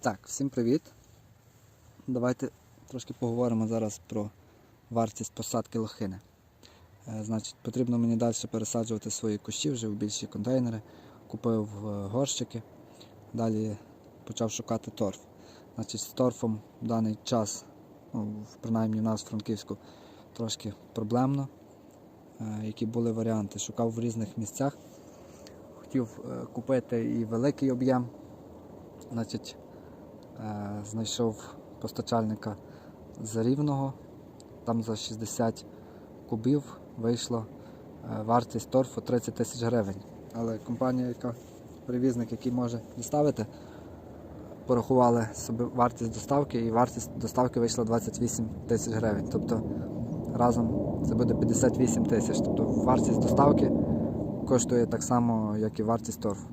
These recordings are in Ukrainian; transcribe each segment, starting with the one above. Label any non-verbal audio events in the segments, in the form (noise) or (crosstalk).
Так, всім привіт. Давайте трошки поговоримо зараз про вартість посадки лохини. Е, Значить, потрібно мені далі пересаджувати свої кущі вже в більші контейнери. Купив е, горщики, далі почав шукати торф. Значить, з торфом в даний час, ну, принаймні в нас в Франківську, трошки проблемно. Е, Які були варіанти? Шукав в різних місцях. Хотів купити і великий об'єм. Значить, знайшов постачальника з рівного. Там за 60 кубів вийшла е, вартість торфу 30 тисяч гривень. Але компанія, яка перевізник, який може доставити, порахували собі вартість доставки, і вартість доставки вийшла 28 тисяч гривень. Тобто разом це буде 58 тисяч. Тобто вартість доставки коштує так само, як і вартість торфу.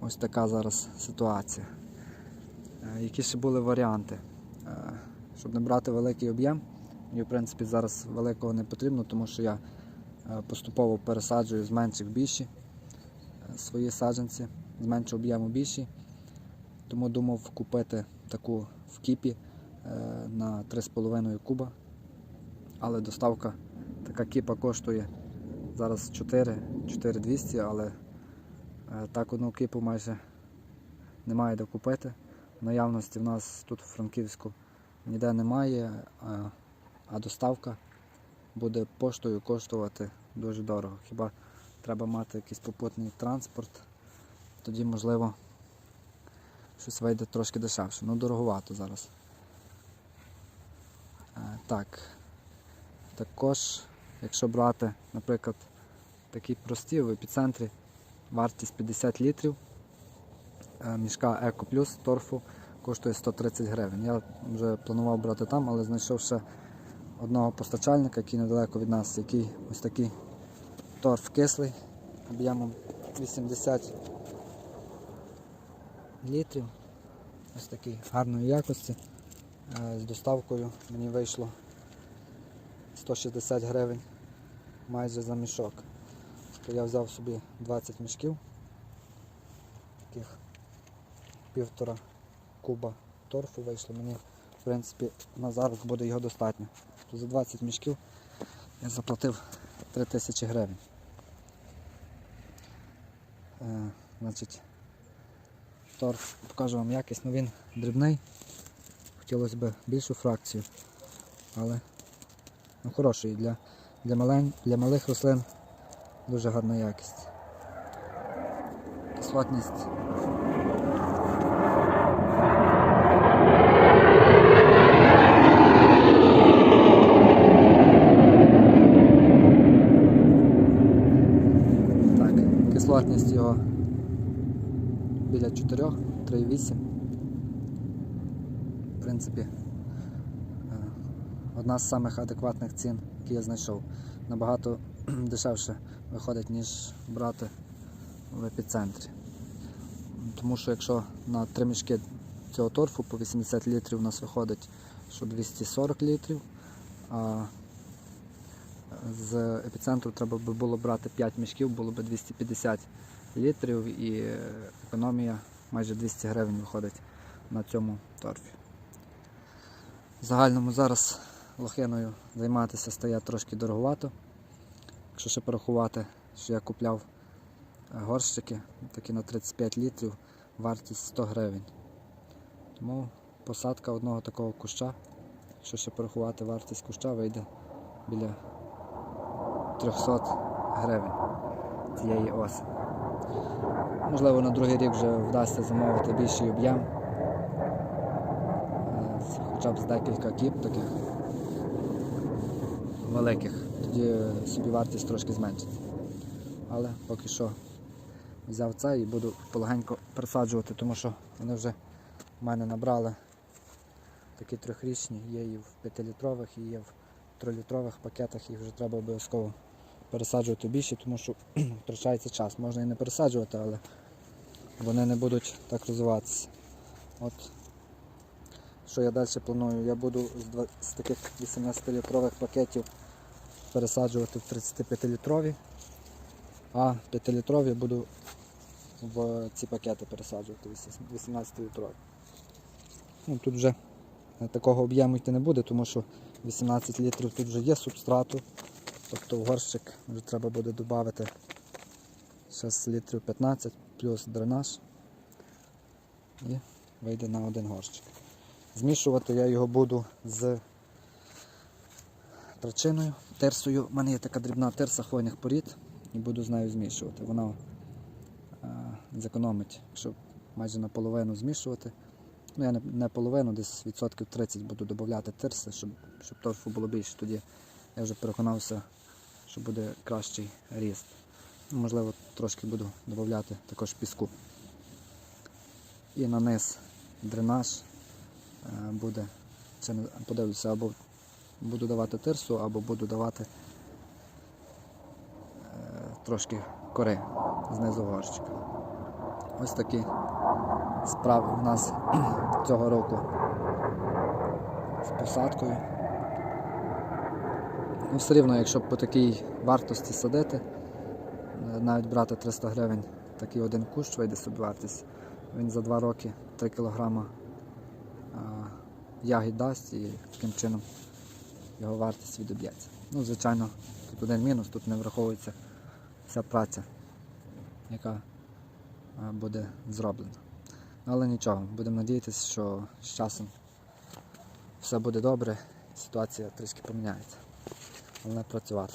Ось така зараз ситуація. Які ще були варіанти? Е, Щоб не брати великий об'єм, мені в принципі зараз великого не потрібно, тому що я е, поступово пересаджую з менших в більші е, свої саджанці, з меншого об'єму більші. Тому думав купити таку в кіпі на 3,5 куба. Але доставка, така кіпа коштує зараз 4 4200, але так одну кипу майже немає де купити. Наявності в нас тут у Франківську ніде немає, а, а доставка буде поштою коштувати дуже дорого. Хіба треба мати якийсь попутний транспорт, тоді можливо щось вийде трошки дешевше. Ну дороговато зараз. Е, Так. Також, якщо брати, наприклад, такі прості в епіцентрі, вартість 50 літрів. Е, Мішка Еко Плюс торфу коштує 130 гривень. Я вже планував брати там, але знайшов ще одного постачальника, який недалеко від нас, який ось такий торф кислий об'ємом 80 літрів. Ось такий гарної якості. Е, З доставкою мені вийшло 160 гривень майже за мішок. Я взяв собі 20 мішків, таких півтора куба торфу вийшло. Мені в принципі на зараз буде його достатньо. За 20 мішків я заплатив 3 тисячі гривень. Е, значить, торф покажу вам якість, ну він дрібний. Хотілося б більшу фракцію, але ну, хороший для, для, малень, для малих рослин дуже гарна якість. Кислотність Так, кислотність його біля 4, 3,8. В принципі, е, одна з самих адекватних цін, які я знайшов. Набагато (clears throat) дешевше виходить, ніж брати в епіцентрі. Тому що якщо на три мішки цього торфу по 80 літрів у нас виходить, що 240 літрів, а з епіцентру треба би було брати 5 мішків, було б 250 літрів і економія майже 200 гривень виходить на цьому торфі. В загальному зараз лохиною займатися стає трошки дороговато. Якщо ще порахувати, що я купляв горщики, такі на 35 літрів, вартість 100 гривень. Тому посадка одного такого куща, якщо ще порахувати вартість куща, вийде біля 300 гривень цієї оси. Можливо, на другий рік вже вдасться замовити більший об'єм. Е, Хоча б з декілька кіп таких великих. Тоді собівартість трошки зменшиться. Але поки що взяв це і буду полегенько пересаджувати, тому що вони вже в мене набрали такі трьохрічні, є і в 5-літрових, і є в 3-літрових пакетах, їх вже треба обов'язково пересаджувати більше, тому що (clears throat) втрачається час. Можна і не пересаджувати, але вони не будуть так розвиватися. От що я далі планую? Я буду з, таких 18-літрових пакетів пересаджувати в 35-літрові, а 5-літрові буду в ці пакети пересаджувати 18-літрові. Ну, тут вже такого об'єму йти не буде, тому що 18 літрів тут вже є субстрату. Тобто в горщик вже треба буде додати ще з літрів 15 плюс дренаж. І вийде на один горщик. Змішувати я його буду з трачиною, терсою. У мене є така дрібна терса хвойних порід і буду з нею змішувати. Вона е, зекономить, якщо майже наполовину змішувати. Ну, я не, половину, десь відсотків 30 буду додати терси, щоб, щоб торфу було більше. Тоді я вже переконався, що буде кращий ріст. Можливо, трошки буду додати також піску. І на низ дренаж е, буде, це подивлюся, або буду давати тирсу, або буду давати е, трошки кори знизу горщика. Ось такі справи в нас (clears throat) цього року з посадкою. Ну, все рівно, якщо по такій вартості садити, е, навіть брати 300 гривень, такий один кущ вийде собі вартість. Він за 2 роки 3 кг ягід дасть і таким чином його вартість відоб'ється. Ну, звичайно, тут один мінус, тут не враховується вся праця, яка буде зроблена. Але нічого, будемо надіятися, що з часом все буде добре, ситуація трішки поміняється. Головне працювати.